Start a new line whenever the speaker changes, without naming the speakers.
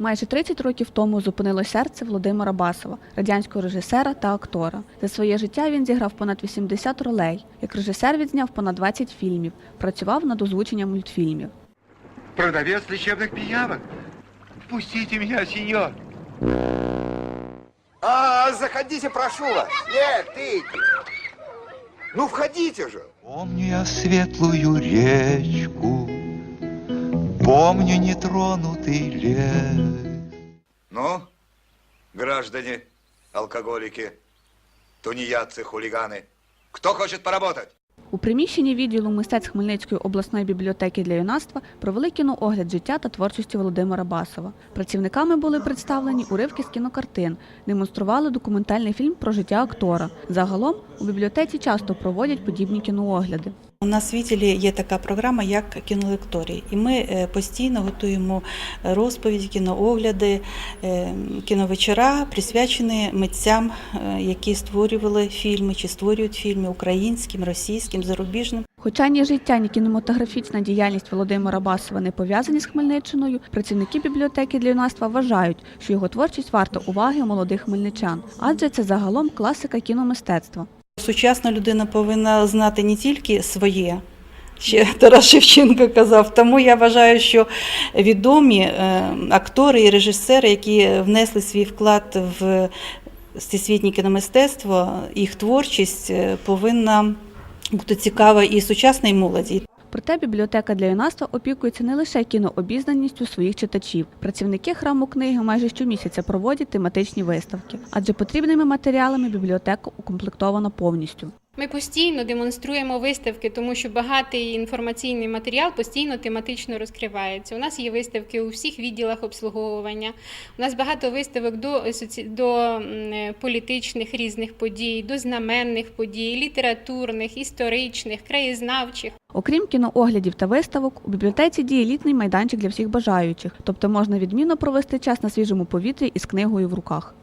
Майже 30 років тому зупинило серце Володимира Басова, радянського режисера та актора. За своє життя він зіграв понад 80 ролей. Як режисер відзняв понад 20 фільмів, працював над озвученням мультфільмів.
Продавец лечебных пиявок. Пустите меня, сеньор.
А, заходите, прошу вас. Нет, ты. Ну, входите же.
Помню я светлую речку, помню нетронутый лес.
Ну, граждане, алкоголики, тунеядцы, хулиганы, кто хочет поработать?
У приміщенні відділу мистецтв Хмельницької обласної бібліотеки для юнацтва провели кіноогляд життя та творчості Володимира Басова. Працівниками були представлені уривки з кінокартин, демонстрували документальний фільм про життя актора. Загалом у бібліотеці часто проводять подібні кіноогляди.
У нас в відділі є така програма, як кінолекторій, і ми е, постійно готуємо розповіді, кіноогляди, е, кіновечора, присвячені митцям, е, які створювали фільми чи створюють фільми українським, російським, зарубіжним.
Хоча ні життя, ні кінематографічна діяльність Володимира Басова не пов'язані з Хмельниччиною, працівники бібліотеки для юнацтва вважають, що його творчість варта уваги молодих хмельничан, адже це загалом класика кіномистецтва.
Сучасна людина повинна знати не тільки своє. Ще Тарас Шевченко казав. Тому я вважаю, що відомі е, актори і режисери, які внесли свій вклад в всесвітнє кіномистецтво, їх творчість е, повинна бути цікава і сучасній молоді.
Проте бібліотека для юнацтва опікується не лише кінообізнаністю своїх читачів. Працівники храму книги майже щомісяця проводять тематичні виставки, адже потрібними матеріалами бібліотека укомплектована повністю.
Ми постійно демонструємо виставки, тому що багатий інформаційний матеріал постійно тематично розкривається. У нас є виставки у всіх відділах обслуговування. У нас багато виставок до, до політичних різних подій, до знаменних подій, літературних, історичних, краєзнавчих.
Окрім кінооглядів та виставок, у бібліотеці діє літній майданчик для всіх бажаючих, тобто можна відмінно провести час на свіжому повітрі із книгою в руках.